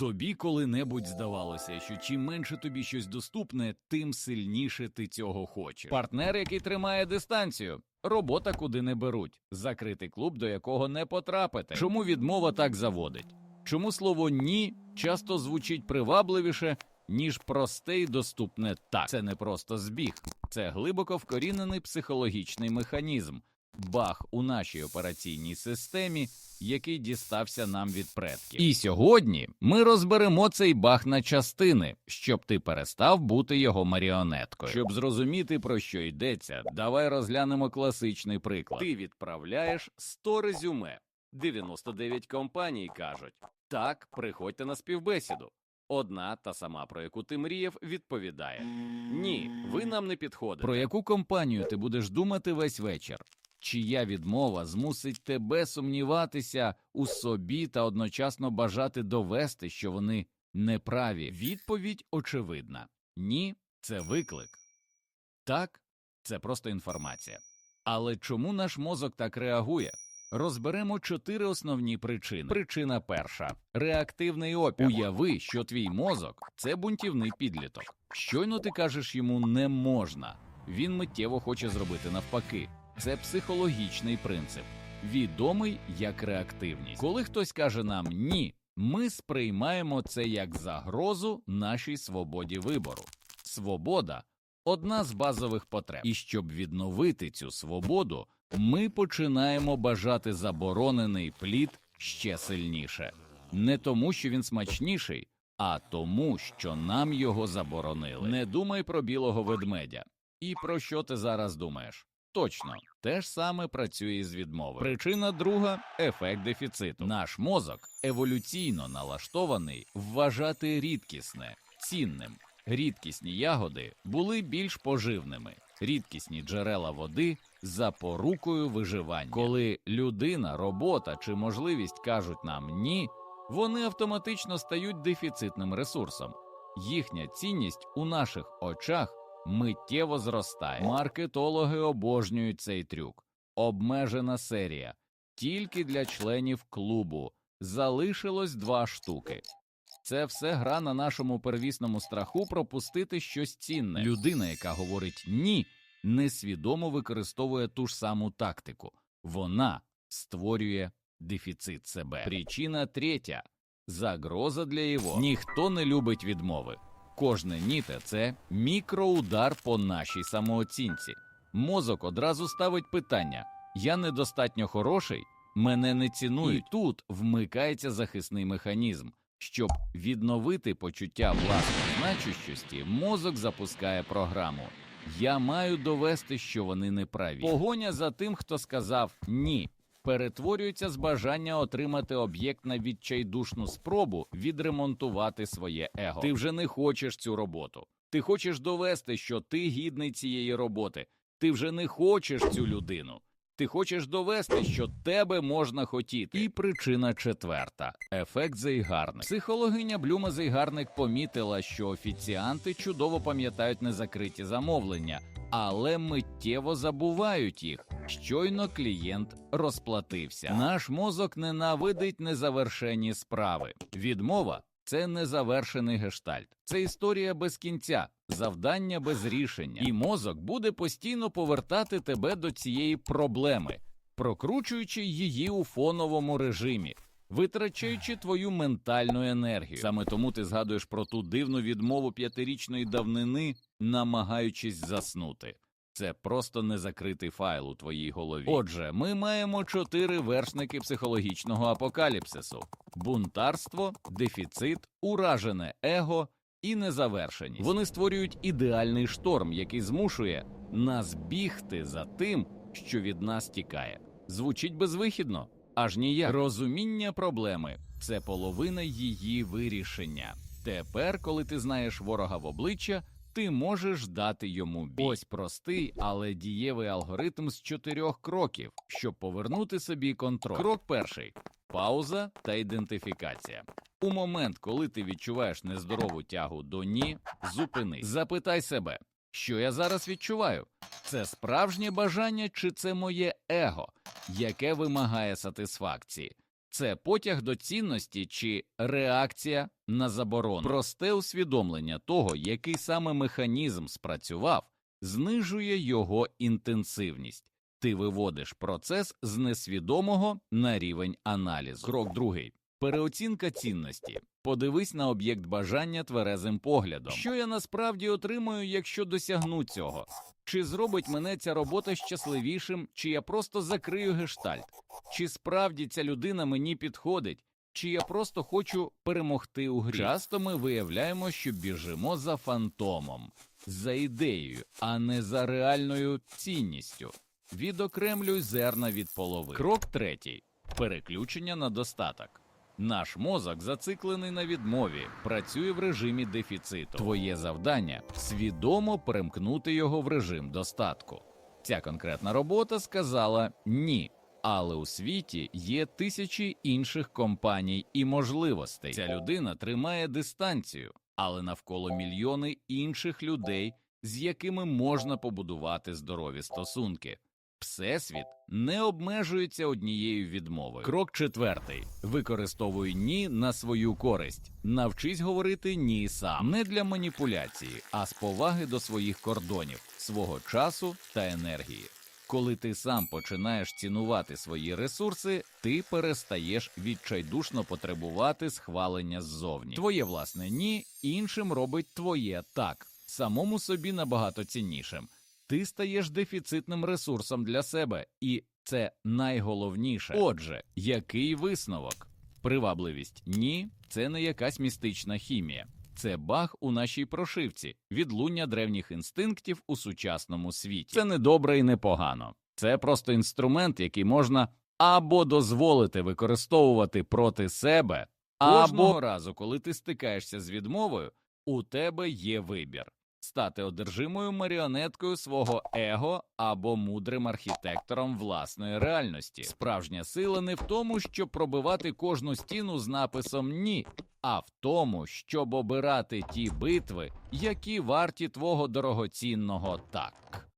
Тобі коли-небудь здавалося, що чим менше тобі щось доступне, тим сильніше ти цього хочеш. Партнер, який тримає дистанцію, робота, куди не беруть, закритий клуб, до якого не потрапити. Чому відмова так заводить? Чому слово ні часто звучить привабливіше, ніж просте і доступне так? Це не просто збіг, це глибоко вкорінений психологічний механізм, баг у нашій операційній системі, який дістався нам від предків. І сьогодні ми розберемо цей баг на частини, щоб ти перестав бути його маріонеткою. Щоб зрозуміти про що йдеться, давай розглянемо класичний приклад. Ти відправляєш 100 резюме. 99 компаній кажуть: так, приходьте на співбесіду. Одна та сама, про яку ти мріяв, відповідає: Ні, ви нам не підходите. Про яку компанію ти будеш думати весь вечір? Чия відмова змусить тебе сумніватися у собі та одночасно бажати довести, що вони неправі? Відповідь очевидна: ні, це виклик. Так, це просто інформація. Але чому наш мозок так реагує? Розберемо чотири основні причини. Причина перша реактивний опір. Уяви, що твій мозок це бунтівний підліток. Щойно ти кажеш йому не можна. Він миттєво хоче зробити навпаки. Це психологічний принцип, відомий як реактивність. Коли хтось каже нам ні, ми сприймаємо це як загрозу нашій свободі вибору. Свобода одна з базових потреб. І щоб відновити цю свободу, ми починаємо бажати заборонений плід ще сильніше, не тому, що він смачніший, а тому, що нам його заборонили. Не думай про білого ведмедя. І про що ти зараз думаєш? Точно, те ж саме працює з відмови. Причина друга ефект дефіциту. Наш мозок еволюційно налаштований вважати рідкісне, цінним. Рідкісні ягоди були більш поживними, рідкісні джерела води запорукою виживання. Коли людина, робота чи можливість кажуть нам ні, вони автоматично стають дефіцитним ресурсом. Їхня цінність у наших очах миттєво зростає. Маркетологи обожнюють цей трюк. Обмежена серія тільки для членів клубу. Залишилось два штуки. Це все гра на нашому первісному страху пропустити щось цінне. Людина, яка говорить ні, несвідомо використовує ту ж саму тактику. Вона створює дефіцит себе. Причина третя загроза для його. Ніхто не любить відмови. Кожне ніте це мікроудар по нашій самооцінці. Мозок одразу ставить питання: я недостатньо хороший, мене не цінують. І тут вмикається захисний механізм. Щоб відновити почуття власної значущості, мозок запускає програму. Я маю довести, що вони не праві. Погоня за тим, хто сказав ні, перетворюється з бажання отримати об'єкт на відчайдушну спробу відремонтувати своє его. Ти вже не хочеш цю роботу. Ти хочеш довести, що ти гідний цієї роботи. Ти вже не хочеш цю людину. Ти хочеш довести, що тебе можна хотіти. І причина четверта ефект Зейгарник. Психологиня Блюма Зейгарник помітила, що офіціанти чудово пам'ятають незакриті замовлення, але миттєво забувають їх. Щойно клієнт розплатився. Наш мозок ненавидить незавершені справи. Відмова це незавершений гештальт, це історія без кінця, завдання без рішення, і мозок буде постійно повертати тебе до цієї проблеми, прокручуючи її у фоновому режимі, витрачаючи твою ментальну енергію. Саме тому ти згадуєш про ту дивну відмову п'ятирічної давнини, намагаючись заснути. Це просто незакритий файл у твоїй голові. Отже, ми маємо чотири вершники психологічного апокаліпсису: бунтарство, дефіцит, уражене его і незавершеність. Вони створюють ідеальний шторм, який змушує нас бігти за тим, що від нас тікає. Звучить безвихідно, аж ніяк. Розуміння проблеми це половина її вирішення. Тепер, коли ти знаєш ворога в обличчя, ти можеш дати йому бій. Ось простий, але дієвий алгоритм з чотирьох кроків, щоб повернути собі контроль. Крок перший пауза та ідентифікація. У момент, коли ти відчуваєш нездорову тягу до ні, зупинись. Запитай себе, що я зараз відчуваю? Це справжнє бажання чи це моє его, яке вимагає сатисфакції? Це потяг до цінності чи реакція на заборону. Просте усвідомлення того, який саме механізм спрацював, знижує його інтенсивність. Ти виводиш процес з несвідомого на рівень аналізу. Крок другий. Переоцінка цінності. Подивись на об'єкт бажання тверезим поглядом. Що я насправді отримую, якщо досягну цього? Чи зробить мене ця робота щасливішим, чи я просто закрию гештальт? Чи справді ця людина мені підходить, чи я просто хочу перемогти у грі? Часто ми виявляємо, що біжимо за фантомом, за ідеєю, а не за реальною цінністю. Відокремлюй зерна від полови. Крок третій переключення на достаток. Наш мозок зациклений на відмові, працює в режимі дефіциту. Твоє завдання свідомо перемкнути його в режим достатку. Ця конкретна робота сказала ні, але у світі є тисячі інших компаній і можливостей. Ця людина тримає дистанцію, але навколо мільйони інших людей, з якими можна побудувати здорові стосунки. Всесвіт не обмежується однією відмовою. Крок четвертий: використовуй ні на свою користь. Навчись говорити ні сам не для маніпуляції, а з поваги до своїх кордонів, свого часу та енергії. Коли ти сам починаєш цінувати свої ресурси, ти перестаєш відчайдушно потребувати схвалення ззовні. Твоє власне ні іншим робить твоє так, самому собі набагато ціннішим. Ти стаєш дефіцитним ресурсом для себе, і це найголовніше. Отже, який висновок? Привабливість ні, це не якась містична хімія. Це баг у нашій прошивці, відлуння древніх інстинктів у сучасному світі. Це не добре і не погано. Це просто інструмент, який можна або дозволити використовувати проти себе, або разу, коли ти стикаєшся з відмовою, у тебе є вибір стати одержимою маріонеткою свого его або мудрим архітектором власної реальності. Справжня сила не в тому, щоб пробивати кожну стіну з написом ні, а в тому, щоб обирати ті битви, які варті твого дорогоцінного так.